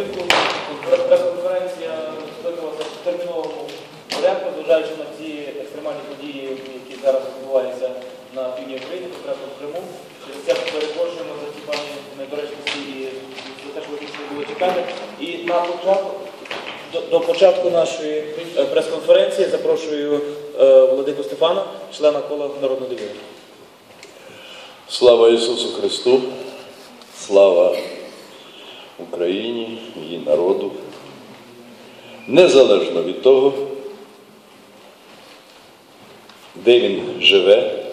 Липку. Прес-конференція скликалася в терміновому порядку, зважаючи на ці екстремальні події, які зараз відбуваються на півдні України, конкретно в Криму. Через це перепрошуємо за ті певні недоречності і за те, що ви після було чекати. І на початку, до, до початку нашої е, прес-конференції запрошую е, Владику Стефана, члена кола народної довіри. Слава Ісусу Христу, слава Україні, її народу. Незалежно від того, де він живе,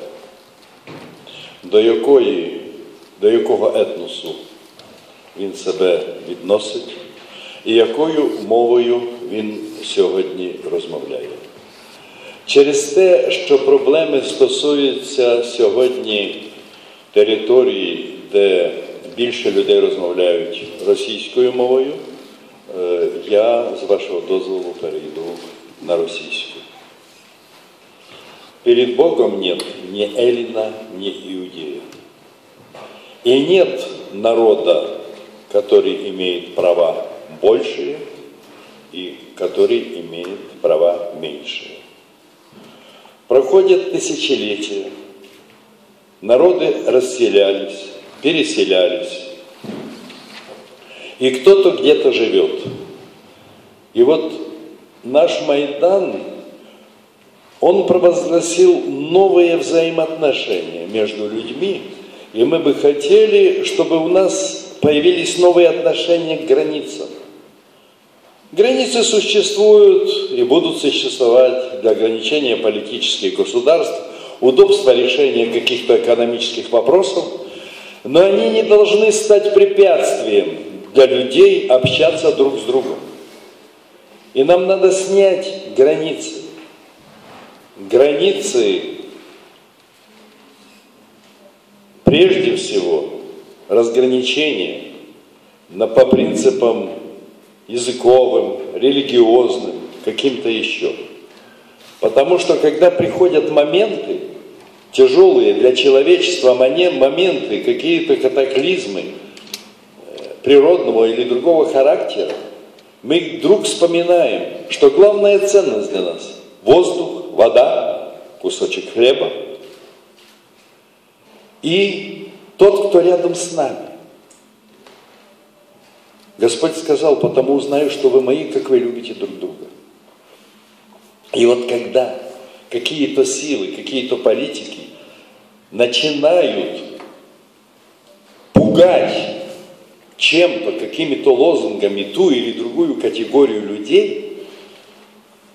до якої, до якого етносу він себе відносить і якою мовою він сьогодні розмовляє. Через те, що проблеми стосуються сьогодні території, де більше людей розмовляють російською мовою, е, я з вашого дозволу перейду на російську. Перед Богом нет ни Эллина, ни Иудея. И нет народа, который имеет права большие и который имеет права меньшие. Проходят тысячелетия, народы расселялись, переселялись, и кто-то где-то живет. И вот наш Майдан, он провозгласил новые взаимоотношения между людьми, и мы бы хотели, чтобы у нас появились новые отношения к границам. Границы существуют и будут существовать для ограничения политических государств, удобства решения каких-то экономических вопросов, но они не должны стать препятствием для людей общаться друг с другом. И нам надо снять границы. Границы, прежде всего, разграничения на, по принципам языковым, религиозным, каким-то еще. Потому что когда приходят моменты, тяжелые для человечества моменты, какие-то катаклизмы э, природного или другого характера, мы вдруг вспоминаем, что главная ценность для нас – воздух, вода, кусочек хлеба и тот, кто рядом с нами. Господь сказал, потому узнаю, что вы мои, как вы любите друг друга. И вот когда какие-то силы, какие-то политики начинают пугать чем-то, какими-то лозунгами ту или другую категорию людей,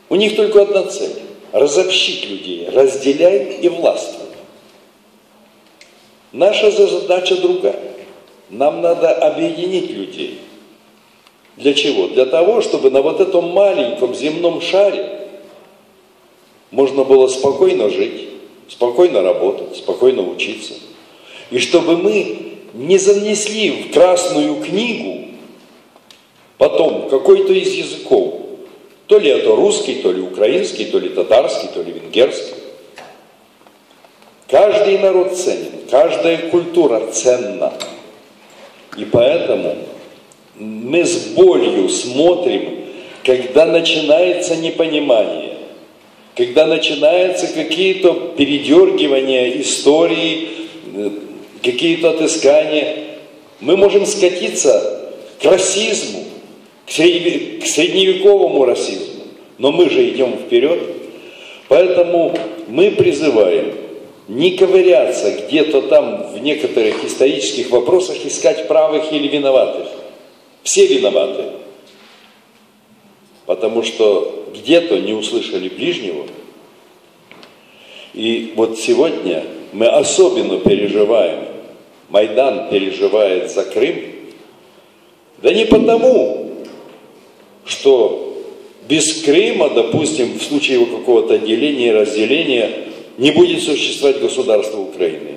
у них только одна цель – разобщить людей, разделяй и властвуй. Наша задача другая. Нам надо объединить людей. Для чего? Для того, чтобы на вот этом маленьком земном шаре можно было спокойно жить, спокойно работать, спокойно учиться. И чтобы мы не занесли в Красную книгу потом какой-то из языков, то ли это русский, то ли украинский, то ли татарский, то ли венгерский. Каждый народ ценен, каждая культура ценна. И поэтому мы с болью смотрим, когда начинается непонимание, когда начинаются какие-то передергивания истории, какие-то отыскания, мы можем скатиться к расизму, к, средневековому расизму. Но мы же идем вперед. Поэтому мы призываем не ковыряться где-то там в некоторых исторических вопросах, искать правых или виноватых. Все виноваты. Потому что где-то не услышали ближнего. И вот сегодня мы особенно переживаем, Майдан переживает за Крым, да не потому, что без Крыма, допустим, в случае его какого-то деления и разделения, не будет существовать государство Украины.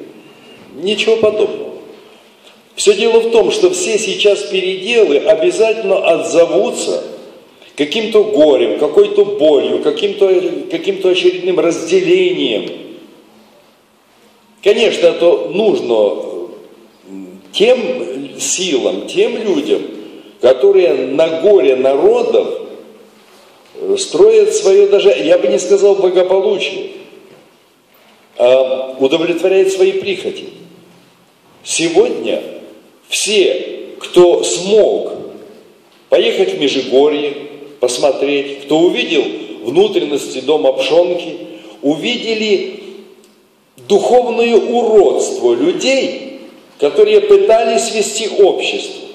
Ничего подобного. Все дело в том, что все сейчас переделы обязательно отзовутся каким-то горем, какой-то болью, каким-то каким очередным разделением. Конечно, это нужно тем силам, тем людям, которые на горе народов э, строят свое даже, я бы не сказал благополучие, а удовлетворяет свои прихоти. Сегодня все, кто смог поехать в Межигорье, посмотреть, кто увидел внутренности дома Пшонки, увидели духовное уродство людей, которые пытались вести общество.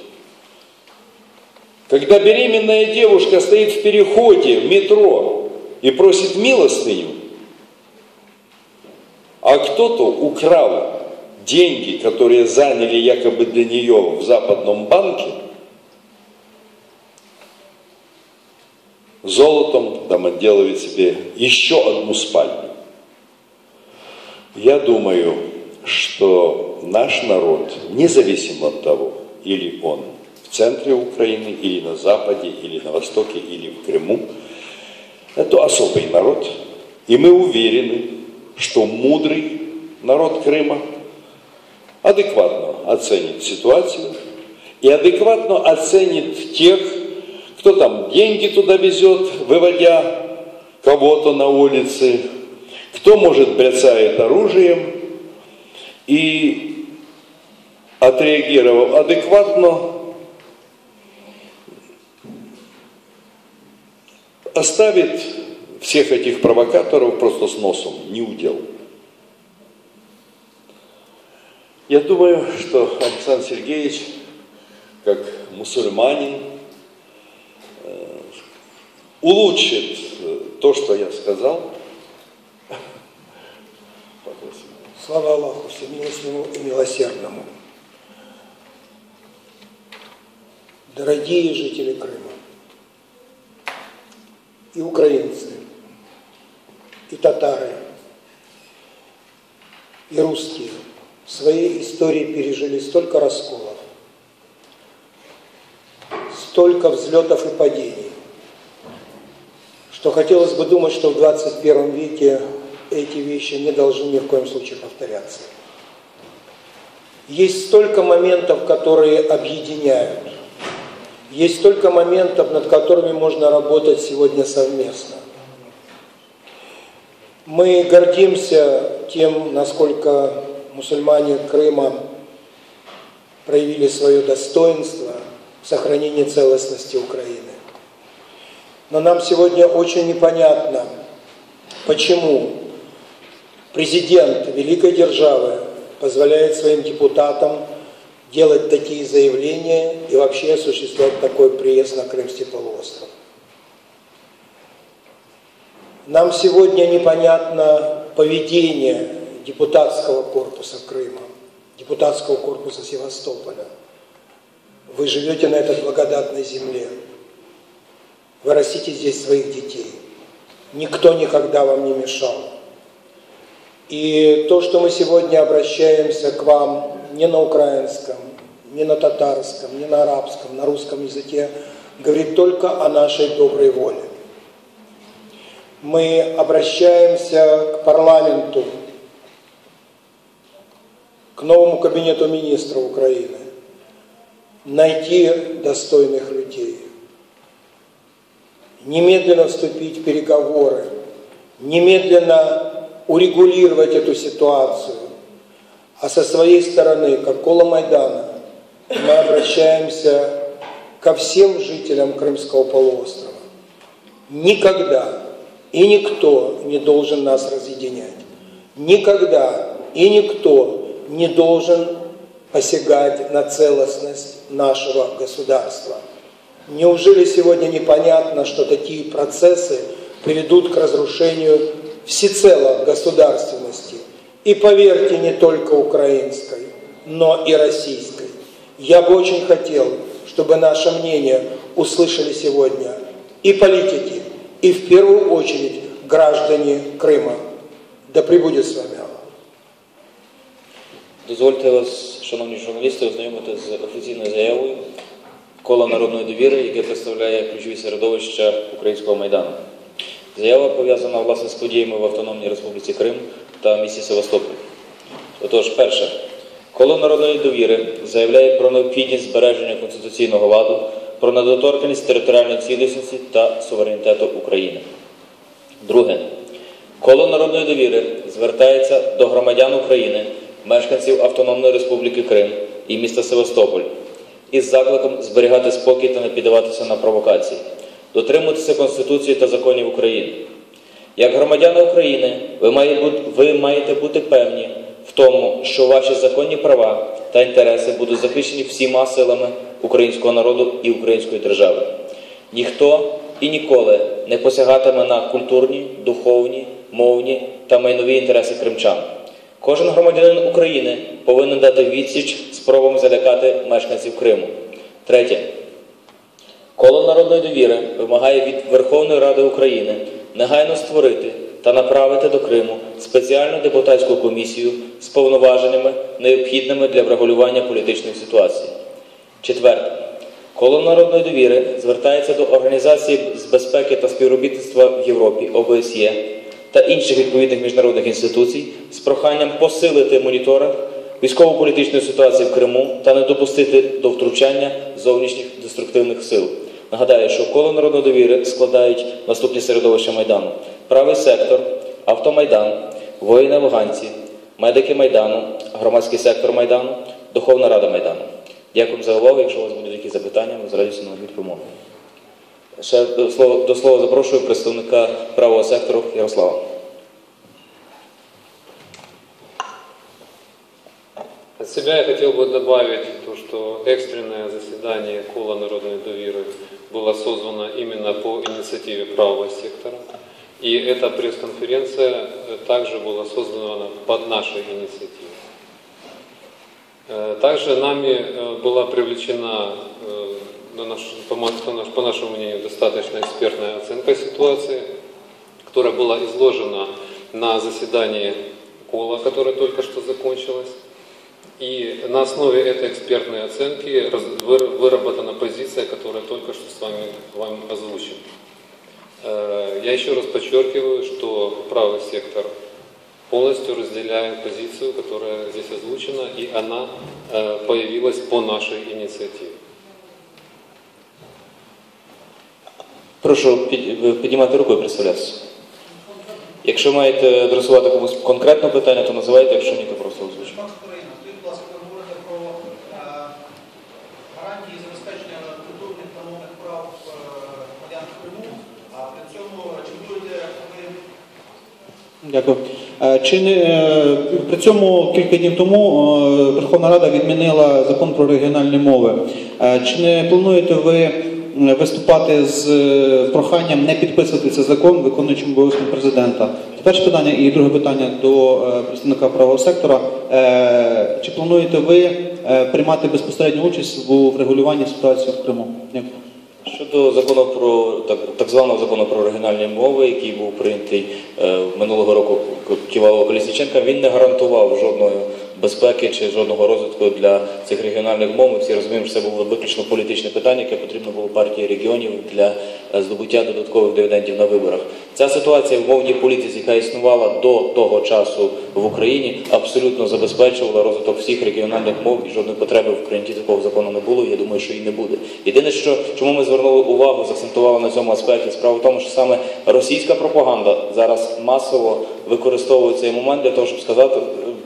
Когда беременная девушка стоит в переходе в метро и просит милостыню, а кто-то украл деньги, которые заняли якобы для нее в западном банке, золотом там отделывает себе еще одну спальню. Я думаю, что наш народ, независимо от того, или он в центре Украины, или на западе, или на востоке, или в Крыму, это особый народ. И мы уверены, что мудрый народ Крыма адекватно оценит ситуацию и адекватно оценит тех, кто там деньги туда везет, выводя кого-то на улице, кто, может, бряцает оружием, и отреагировал адекватно, оставит всех этих провокаторов просто с носом, не удел. Я думаю, что Александр Сергеевич, как мусульманин, улучшит э, то, что я сказал. Слава Аллаху Всемилостному и Милосердному. Дорогие жители Крыма, и украинцы, и татары, и русские в своей истории пережили столько расколов, столько взлетов и падений, что хотелось бы думать, что в 21 веке эти вещи не должны ни в коем случае повторяться. Есть столько моментов, которые объединяют. Есть столько моментов, над которыми можно работать сегодня совместно. Мы гордимся тем, насколько мусульмане Крыма проявили свое достоинство в сохранении целостности Украины. Но нам сегодня очень непонятно, почему президент великой державы позволяет своим депутатам делать такие заявления и вообще осуществлять такой приезд на Крымский полуостров. Нам сегодня непонятно поведение депутатского корпуса Крыма, депутатского корпуса Севастополя. Вы живете на этой благодатной земле. Вы растите здесь своих детей. Никто никогда вам не мешал. И то, что мы сегодня обращаемся к вам не на украинском, не на татарском, не на арабском, на русском языке, говорит только о нашей доброй воле. Мы обращаемся к парламенту, к новому кабинету министра Украины, найти достойных людей, немедленно вступить в переговоры, немедленно урегулировать эту ситуацию. А со своей стороны, как Кола Майдана, мы обращаемся ко всем жителям Крымского полуострова. Никогда и никто не должен нас разъединять. Никогда и никто не должен посягать на целостность нашего государства. Неужели сегодня непонятно, что такие процессы приведут к разрушению всецело государственности? И поверьте, не только украинской, но и российской. Я бы очень хотел, чтобы наше мнение услышали сегодня и политики, и в первую очередь граждане Крыма. Да пребудет с вами Аллах. Дозвольте вас, шановні журналісти, ознайомити з офіційною заявою кола народної довіри, яке представляє ключові середовища Українського майдану. Заява пов'язана власне з подіями в Автономній Республіці Крим та місті Севастополь. Отож, перше, коло народної довіри заявляє про необхідність збереження конституційного ладу про недоторканність територіальної цілісності та суверенітету України. Друге. Коло народної довіри звертається до громадян України, мешканців Автономної Республіки Крим і міста Севастополь із закликом зберігати спокій та не піддаватися на провокації, дотримуватися Конституції та законів України. Як громадяни України, ви маєте бути, певні в тому, що ваші законні права та інтереси будуть захищені всіма силами українського народу і української держави. Ніхто і ніколи не посягатиме на культурні, духовні, мовні та майнові інтереси кримчан. Кожен громадянин України повинен дати відсіч спробам залякати мешканців Криму. Третє. Коло народної довіри вимагає від Верховної Ради України негайно створити та направити до Криму спеціальну депутатську комісію з повноваженнями, необхідними для врегулювання політичної ситуації. Четверте. Коло народної довіри звертається до Організації з безпеки та співробітництва в Європі ОБСЄ та інших відповідних міжнародних інституцій з проханням посилити моніторинг військово-політичної ситуації в Криму та не допустити до втручання зовнішніх деструктивних сил. Нагадаю, що коло народної довіри складають наступні середовища Майдану: правий сектор, автомайдан, воїни афганці, медики Майдану, громадський сектор Майдану, Духовна Рада Майдану. Дякую за увагу. Якщо у вас будуть якісь запитання, ми з радістю на відповімо. Ще до слова, до слова запрошую представника правого сектору Ярослава. Себя я хотел бы добавить то, что экстренное заседание Кола Народной Довиры было созвано именно по инициативе правого сектора. И эта пресс-конференция э, также была создана под нашей инициативой. Э, Также нами э, была привлечена, по нашему мнению, достаточно экспертная оценка ситуации, которая была изложена на заседании Кола, которое только что закончилось. И на основе этой экспертной оценки раз- выр- выработана позиция, которая только что с вами вам озвучена. Э, Я еще раз подчеркиваю, что правый сектор полностью разделяет позицию, которая здесь озвучена, и она э, появилась по нашей инициативе. Прошу під- піднімати руку і представлятися. Якщо маєте адресувати комусь конкретне питання, то називайте, якщо ні, то просто ласка, говорите про е, гарантії забезпечення культурних та мовних прав е, громадян в Криму, а при цьому чи будете ви Дякую. Е, Чи не е, при цьому кілька днів тому е, Верховна Рада відмінила закон про регіональні мови? Е, Чи не плануєте ви виступати з е, проханням не підписувати цей закон виконуючим обов'язком президента? Перше питання. І друге питання до е, представника правого сектора. Е, Чи плануєте ви е, приймати безпосередню участь у врегулюванні ситуації в Криму? Щодо закону про так, так званого закону про регіональні мови, який був прийнятий е, минулого року Ківалова Колісніченка, він не гарантував жодної безпеки чи жодного розвитку для цих регіональних мов. Ми всі розуміємо, що це було виключно політичне питання, яке потрібно було партії регіонів для е, здобуття додаткових дивідендів на виборах. Ця ситуація в мовній політиці, яка існувала до того часу в Україні, абсолютно забезпечувала розвиток всіх регіональних мов і жодної потреби в прийнятті такого закону не було. Я думаю, що і не буде. Єдине, що чому ми звернули увагу, заакцентували на цьому аспекті, справа в тому, що саме російська пропаганда зараз масово використовує цей момент для того, щоб сказати,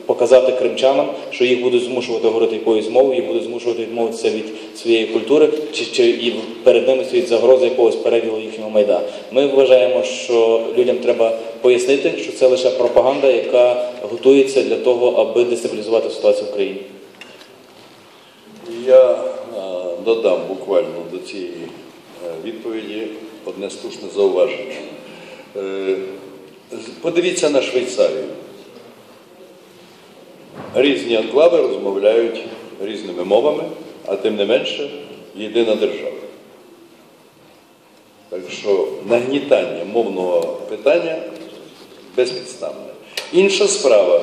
показати кримчанам, що їх будуть змушувати говорити якоюсь мовою, їх будуть змушувати відмовитися від своєї культури, чи, чи і перед ними стоїть загроза якогось переділу їхнього майда. Ми вважаємо, що людям треба пояснити, що це лише пропаганда, яка готується для того, аби дестабілізувати ситуацію в країні. Я е, додам буквально до цієї е, відповіді одне слушне зауваження. Е, Подивіться на Швейцарію. Різні анклави розмовляють різними мовами, а тим не менше єдина держава. Так що нагнітання мовного питання безпідставне. Інша справа,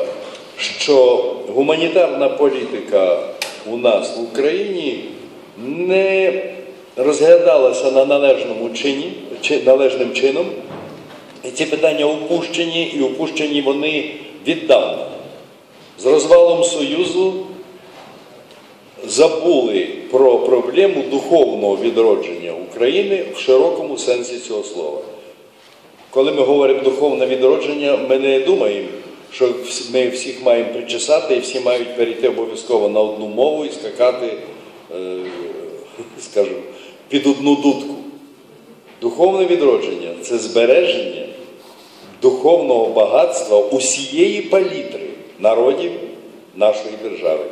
що гуманітарна політика у нас в Україні не розглядалася на належному чині, чи належним чином. І ці питання упущені, і упущені вони віддавна. З розвалом Союзу забули про проблему духовного відродження України в широкому сенсі цього слова. Коли ми говоримо духовне відродження, ми не думаємо, що ми всіх маємо причесати і всі мають перейти обов'язково на одну мову і скакати, е, скажімо, під одну дудку. Духовне відродження це збереження духовного багатства усієї палітри народів нашої держави.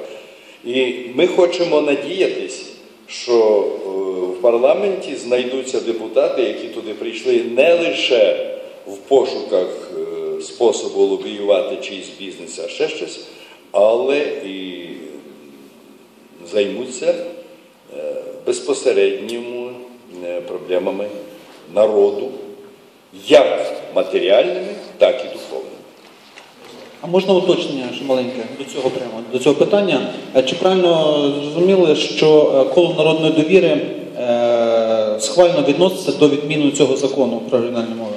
І ми хочемо надіятись, що е, в парламенті знайдуться депутати, які туди прийшли не лише в пошуках е, способу лобіювати чийсь бізнес, а ще щось, але і займуться е, безпосередніми проблемами народу, як матеріальними, так і духовними. А можна уточнення ще маленьке до цього прямо до цього питання? Е, Чи правильно зрозуміли, що е, коло народної довіри е, схвально відноситься до відміни цього закону про регіональні мови?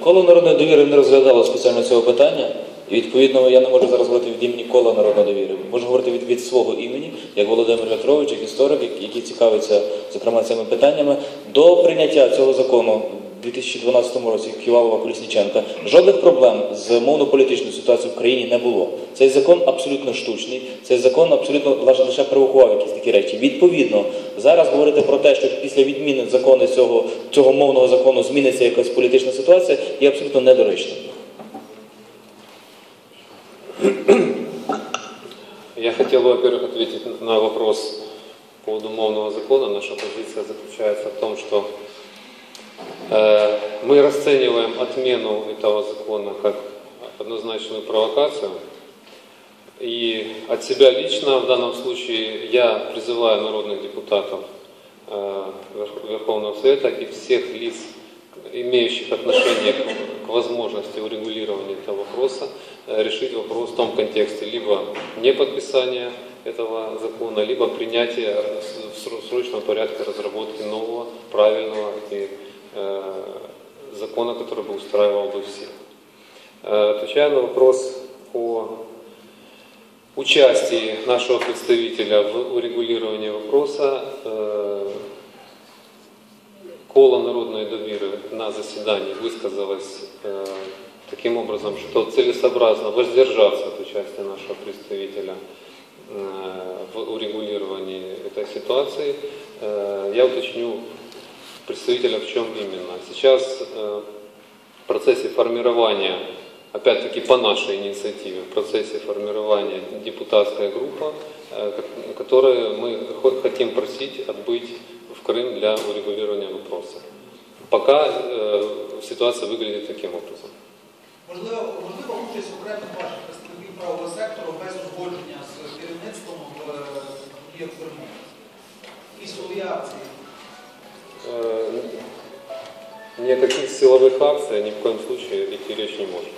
Коло народної довіри не розглядало спеціально цього питання, і відповідно я не можу зараз говорити від імені кола народної довіри. Можу говорити від, від свого імені, як Володимир Петрович, як історик, як- який цікавиться зокрема цими питаннями. До прийняття цього закону 2012 році Ківалова Колісніченка жодних проблем з мовно-політичною ситуацією в країні не було. Цей закон абсолютно штучний. Цей закон абсолютно лише- лише провокував якісь такі речі. Відповідно, зараз говорити про те, що після відміни закону цього, цього мовного закону зміниться якась політична ситуація, є абсолютно недоречним. Я хотел бы, во-первых, ответить на вопрос по поводу мовного закона. Наша позиция заключается в том, что э, Мы расцениваем отмену этого закона как однозначную провокацию. И от себя лично в данном случае я призываю народных депутатов э, Верх- Верховного Совета и всех лиц, имеющих отношение к, возможности урегулирования этого вопроса, э, решить вопрос в том контексте либо не подписания этого закона, либо принятия в сро- срочном порядке разработки нового, правильного и э, закона, который бы устраивал бы всех. Э, Отвечая на вопрос о участии нашего представителя в урегулировании вопроса, э, Кола народной довіры на заседании высказалась э, таким образом, что целесообразно воздержаться от участия нашего представителя э, в урегулировании этой ситуации. Э, я уточню представителя в чем именно. Сейчас э, в процессе формирования, опять-таки по нашей инициативе, в процессе формирования депутатская группа, э, ко- которую мы хо- хотим просить отбыть в Крым для урегулирования вопроса. Пока э, ситуация выглядит таким образом. Можливо, можливо, участь окремих ваших представників правого сектору без узгодження з керівництвом в е, подіях в Криму. І силові акції. Э, Ни о каких силовых акциях ни в коем случае идти речь не может.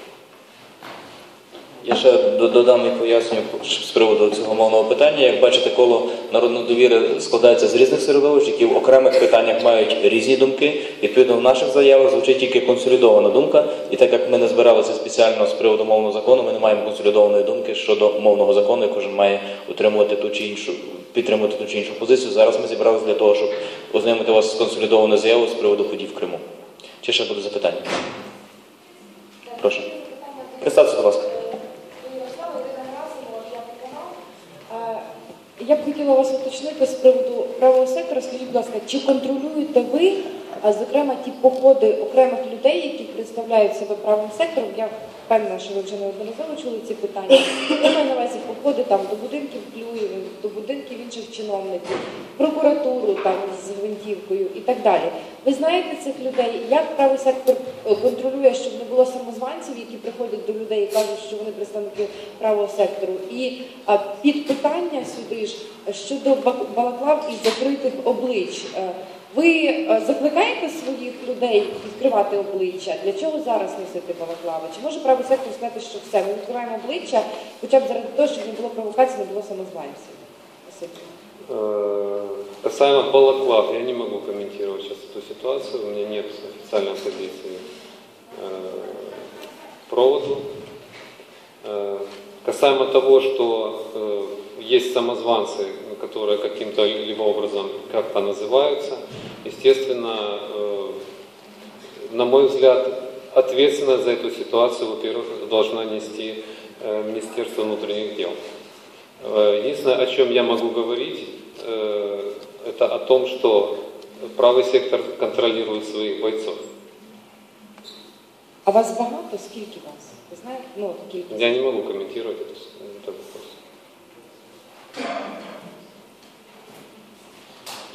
Я ще додам і поясню з приводу цього мовного питання. Як бачите, коло народної довіри складається з різних середовищ, які в окремих питаннях мають різні думки. Відповідно, в наших заявах звучить тільки консолідована думка. І так як ми не збиралися спеціально з приводу мовного закону, ми не маємо консолідованої думки щодо мовного закону, і кожен має утримувати ту чи іншу, підтримувати ту чи іншу позицію. Зараз ми зібралися для того, щоб ознайомити вас з консолідованою заявою з приводу ходів в Криму. Чи ще буде запитання? Прошу. Представте, будь ласка. Е, Я б хотіла вас уточнити з приводу правого сектора. Скажіть, будь ласка, чи контролюєте ви, а зокрема ті походи окремих людей, які представляють себе правим сектором? Я впевнена, що ви вже неодноразово чули ці питання. Я маю на увазі походи там до будинків Клюєвих, до будинків інших чиновників, прокуратуру там з гвинтівкою і так далі. Ви знаєте цих людей? Як правий сектор е, контролює, щоб не було самозванців, які приходять до людей і кажуть, що вони представники правого сектору? І а, під питання сюди ж щодо бак- балаклав і закритих облич. Е, Ви е, закликаєте своїх людей відкривати обличчя? Для чого зараз носити балаклави? Чи може правий сектор сказати, що все, ми відкриваємо обличчя, хоча б заради того, щоб не було провокацій, не було самозванців? Спасибі. Э, Касаемо балаклав, я не могу комментировать сейчас эту ситуацию, у меня нет официальной позиции э, по проводу. Э, Касаемо того, что э, есть самозванцы, которые каким-то либо образом как-то называются. Естественно, э, на мой взгляд, ответственность за эту ситуацию, во-первых, должна нести э, Министерство внутренних дел. Э, Единственное, о чем я могу говорить, э, это о том, что правый сектор контролирует своих бойцов. А вас багато? Скільки вас? Ви знаєте? Ну, от кількість. Я не могу комментировать это, этот вопрос.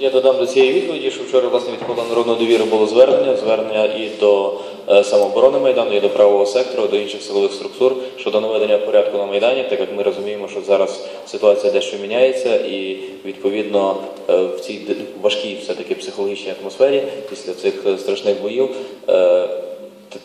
Я додам до цієї відповіді, що вчора власне від кола народного довіри було звернення, звернення і до е, самооборони Майдану, і до правого сектору, до інших силових структур щодо наведення порядку на Майдані, так як ми розуміємо, що зараз ситуація дещо міняється, і відповідно е, в цій важкій все-таки психологічній атмосфері після цих е, страшних боїв.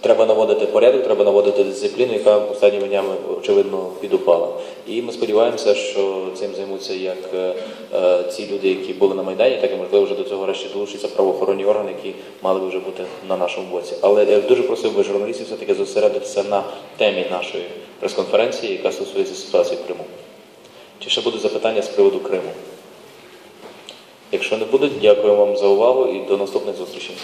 Треба наводити порядок, треба наводити дисципліну, яка останніми днями очевидно підупала. І ми сподіваємося, що цим займуться як е, е, ці люди, які були на майдані, так і можливо вже до цього решті долучаться правоохоронні органи, які мали би вже бути на нашому боці. Але я дуже просив би журналістів все таки зосередитися на темі нашої прес-конференції, яка стосується ситуації в Криму. Чи ще будуть запитання з приводу Криму? Якщо не будуть, дякую вам за увагу і до наступних зустрічей.